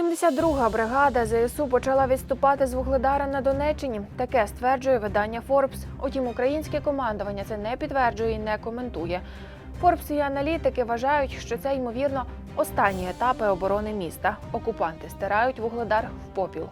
72-га бригада ЗСУ почала відступати з Вугледара на Донеччині. Таке стверджує видання Форбс. Утім, українське командування це не підтверджує і не коментує. Форбс і аналітики вважають, що це ймовірно останні етапи оборони міста. Окупанти стирають Вугледар в попіл.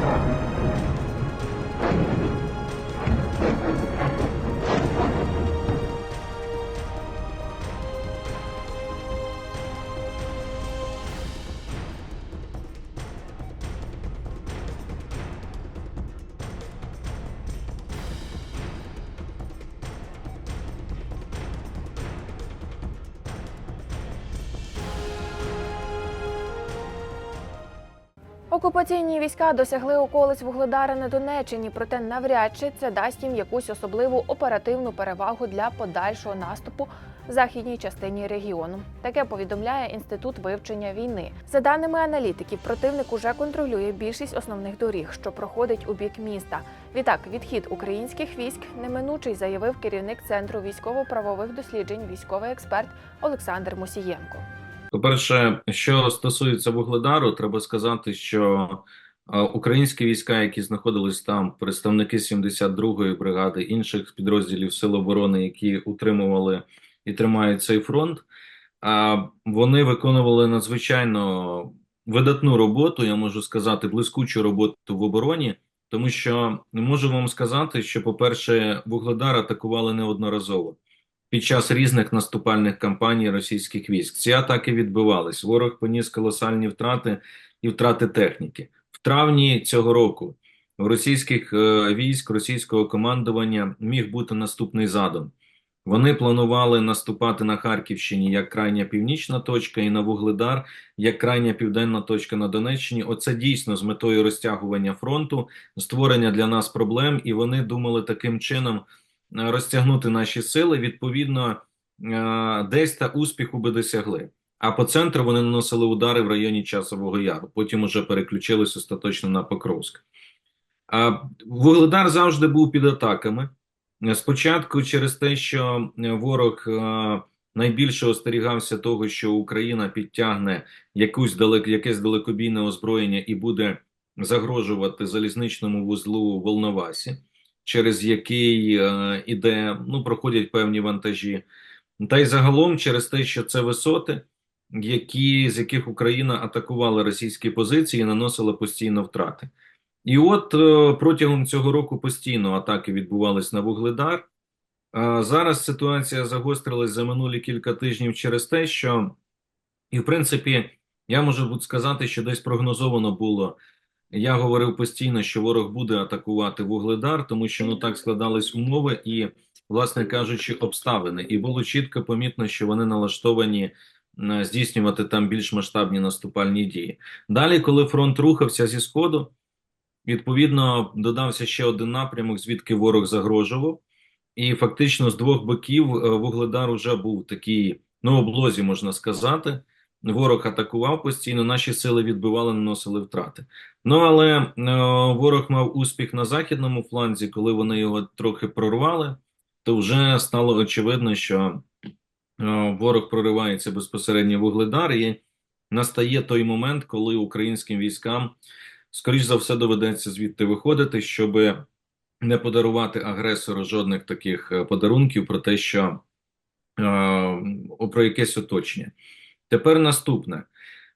Thank you. Окупаційні війська досягли околиць Вугледара на Донеччині, проте навряд чи це дасть їм якусь особливу оперативну перевагу для подальшого наступу в західній частині регіону. Таке повідомляє інститут вивчення війни. За даними аналітиків, противник уже контролює більшість основних доріг, що проходить у бік міста. Відтак, відхід українських військ неминучий заявив керівник центру військово-правових досліджень, військовий експерт Олександр Мусієнко. По-перше, що стосується Вугледару, треба сказати, що е, українські війська, які знаходились там, представники 72-ї бригади, інших підрозділів Сил оборони, які утримували і тримають цей фронт, а, вони виконували надзвичайно видатну роботу, я можу сказати, блискучу роботу в обороні, тому що можу вам сказати, що, по-перше, Вугледар атакували неодноразово під час різних наступальних кампаній російських військ. Ці атаки відбивались. Ворог поніс колосальні втрати і втрати техніки. В травні цього року у російських е, військ, російського командування міг бути наступний задум. Вони планували наступати на Харківщині як крайня північна точка, і на Вугледар як крайня південна точка на Донеччині. Оце дійсно з метою розтягування фронту, створення для нас проблем, і вони думали таким чином розтягнути наші сили. Відповідно, е, десь та успіху би досягли. А по центру вони наносили удари в районі Часового Яру. Потім уже переключились остаточно на Покровськ. Вугледар завжди був під атаками. Спочатку через те, що ворог е, найбільше остерігався того, що Україна підтягне якусь далек, якесь далекобійне озброєння і буде загрожувати залізничному вузлу Волновасі, через який е, іде, ну, проходять певні вантажі. Та й загалом через те, що це висоти, які, з яких Україна атакувала російські позиції і наносила постійно втрати. І от е, протягом цього року постійно атаки відбувались на Вугледар. А зараз ситуація загострилась за минулі кілька тижнів через те, що, і в принципі, я можу сказати, що десь прогнозовано було. Я говорив постійно, що ворог буде атакувати Вугледар, тому що ну так складались умови і, власне кажучи, обставини. І було чітко помітно, що вони налаштовані е, здійснювати там більш масштабні наступальні дії. Далі, коли фронт рухався зі сходу. Відповідно, додався ще один напрямок, звідки ворог загрожував, і фактично з двох боків е, Вугледар уже був такий, ну, облозі, можна сказати. Ворог атакував постійно, наші сили відбивали, наносили втрати. Ну але е, ворог мав успіх на західному фланзі, коли вони його трохи прорвали, то вже стало очевидно, що е, ворог проривається безпосередньо в Вугледар, і настає той момент, коли українським військам скоріш за все доведеться звідти виходити, щоб не подарувати агресору жодних таких е, подарунків про те, що е, про якесь оточення. Тепер наступне.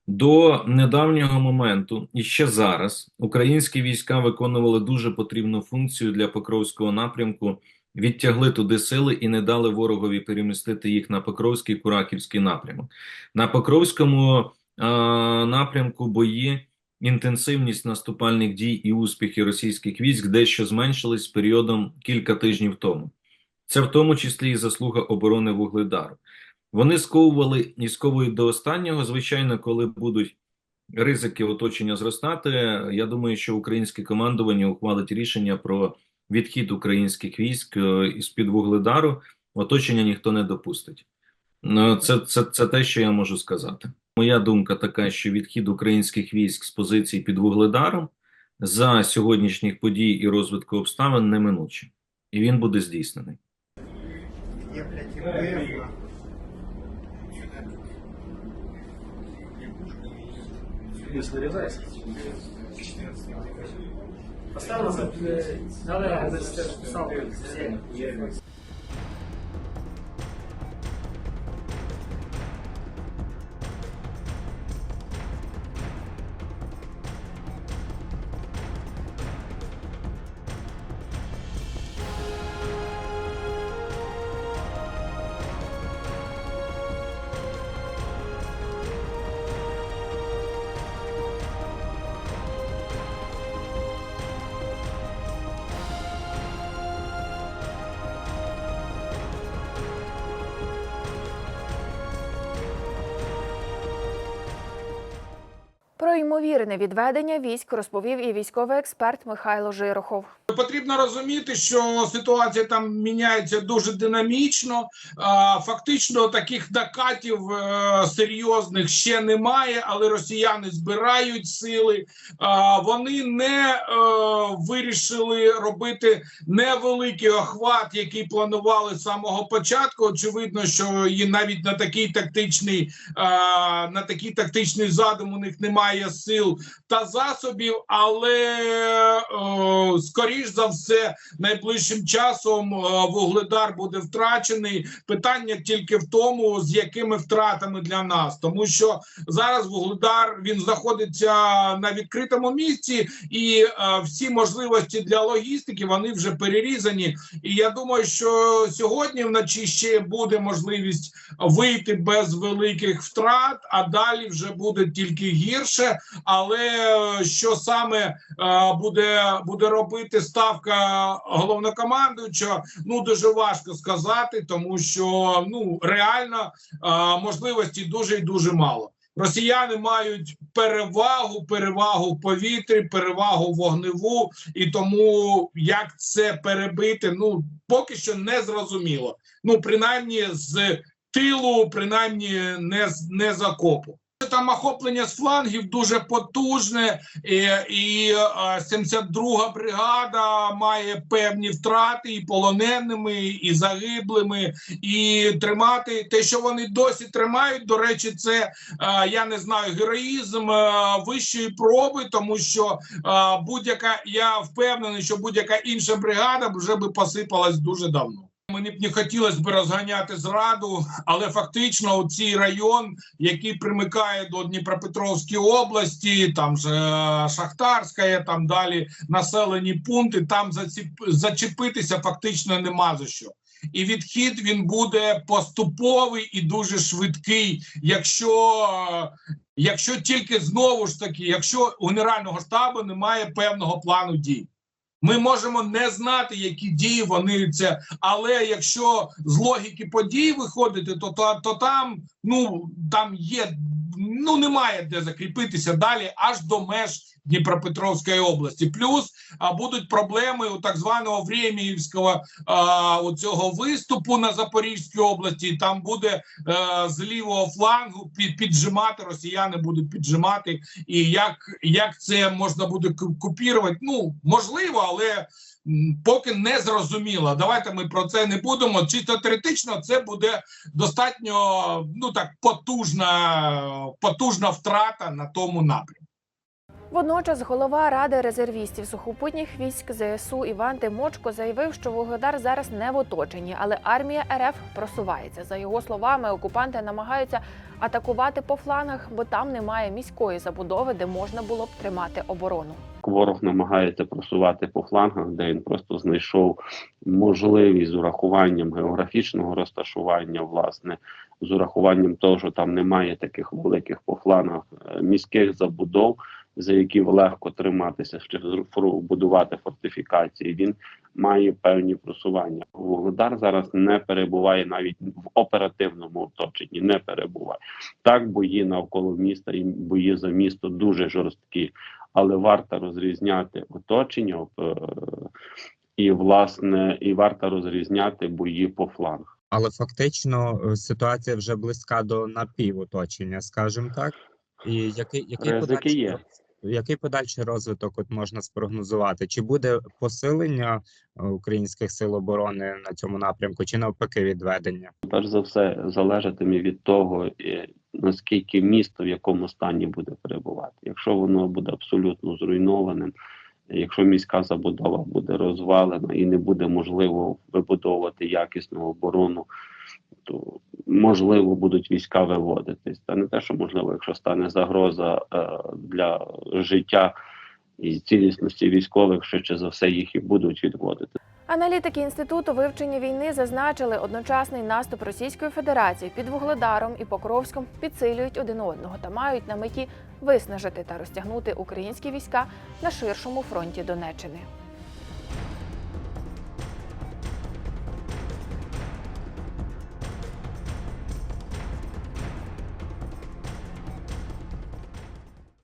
До недавнього моменту і ще зараз українські війська виконували дуже потрібну функцію для Покровського напрямку, відтягли туди сили і не дали ворогові перемістити їх на Покровський Кураківський напрямок. На Покровському е, напрямку бої інтенсивність наступальних дій і успіхи російських військ дещо зменшились періодом кілька тижнів тому. Це в тому числі і заслуга оборони Вугледару. Вони сковували і сковують до останнього. Звичайно, коли будуть ризики оточення зростати, я думаю, що українське командування ухвалить рішення про відхід українських військ е, із під вугледару. Оточення ніхто не допустить. Ну, Це, це, це те, що я можу сказати. Моя думка така, що відхід українських військ з позицій під вугледаром за сьогоднішніх подій і розвитку обставин неминучий, і він буде здійснений. Если нарезается. Поставь назад. Давай, Ймовірне відведення військ розповів і військовий експерт Михайло Жирохов. Потрібно розуміти, що ситуація там міняється дуже динамічно. Фактично таких накатів е, серйозних ще немає, але росіяни збирають сили. Вони не е, вирішили робити невеликий охват, який планували з самого початку. Очевидно, що і навіть на такий тактичний на такий тактичний задум у них немає сил та засобів, але е, скоріш за все, найближчим часом е, вугледар буде втрачений. Питання тільки в тому, з якими втратами для нас, тому що зараз вугледар він знаходиться на відкритому місці, і е, всі можливості для логістики вони вже перерізані. І я думаю, що сьогодні вночі ще буде можливість вийти без великих втрат, а далі вже буде тільки гірше. Але е, що саме буде, буде робити ставка головнокомандуючого, ну дуже важко сказати, тому що ну реально е, можливості дуже і дуже мало. Росіяни мають перевагу, перевагу в повітрі, перевагу вогневу, і тому як це перебити, ну поки що не зрозуміло. Ну принаймні з тилу, принаймні не з не з окопу. Там охоплення з флангів дуже потужне, і, і е, 72 бригада має певні втрати і полоненими, і загиблими, і тримати те, що вони досі тримають. До речі, це е, я не знаю героїзм е, вищої проби, тому що е, будь-яка я впевнений, що будь-яка інша бригада вже би посипалась дуже давно. Мені б не хотілося б розганяти зраду, але фактично цей район, який примикає до Дніпропетровської області, там же Шахтарська, там далі населені пункти, там зачепитися фактично нема за що. І відхід він буде поступовий і дуже швидкий, якщо, якщо тільки знову ж таки, якщо у Генерального штабу немає певного плану дій. Ми можемо не знати, які дії вони це, але якщо з логіки подій виходити, то, то, то там ну там є, ну немає де закріпитися далі аж до меж Дніпропетровської області. Плюс а, будуть проблеми у так званого Времіївського а, у цього виступу на Запорізькій області. Там буде а, з лівого флангу під, піджимати росіяни будуть піджимати. І як, як це можна буде купірувати? Ну можливо, але поки не зрозуміло. Давайте ми про це не будемо. Чисто теоретично це буде достатньо ну так потужна, потужна втрата на тому напрямку. Водночас голова ради резервістів сухопутніх військ ЗСУ Іван Тимочко заявив, що Вугледар зараз не в оточенні, але армія РФ просувається. За його словами, окупанти намагаються атакувати по флангах, бо там немає міської забудови, де можна було б тримати оборону. ворог намагається просувати по флангах, де він просто знайшов можливість з урахуванням географічного розташування, власне, з урахуванням того, що там немає таких великих по флангах е, міських забудов, за які легко триматися, будувати фортифікації. Він має певні просування. Вугледар зараз не перебуває навіть в оперативному оточенні, не перебуває. Так, бої навколо міста і бої за місто дуже жорсткі, але варто розрізняти оточення е, і власне і варто розрізняти бої по флангах. Але фактично е, ситуація вже близька до напівоточення, скажімо так. І який, який, Ризики є. Який подальший розвиток от можна спрогнозувати? Чи буде посилення е, українських сил оборони на цьому напрямку, чи навпаки відведення? Перш за все залежатиме від того, наскільки місто в якому стані буде перебувати. Якщо воно буде абсолютно зруйнованим, якщо міська забудова буде розвалена і не буде можливо вибудовувати якісну оборону, то можливо будуть війська виводитись. Та не те, що можливо, якщо стане загроза е, для життя і цілісності військових, швидше за все їх і будуть відводити. Аналітики інституту вивчення війни зазначили, одночасний наступ Російської Федерації під Вугледаром і Покровськом підсилюють один одного та мають на меті виснажити та розтягнути українські війська на ширшому фронті Донеччини.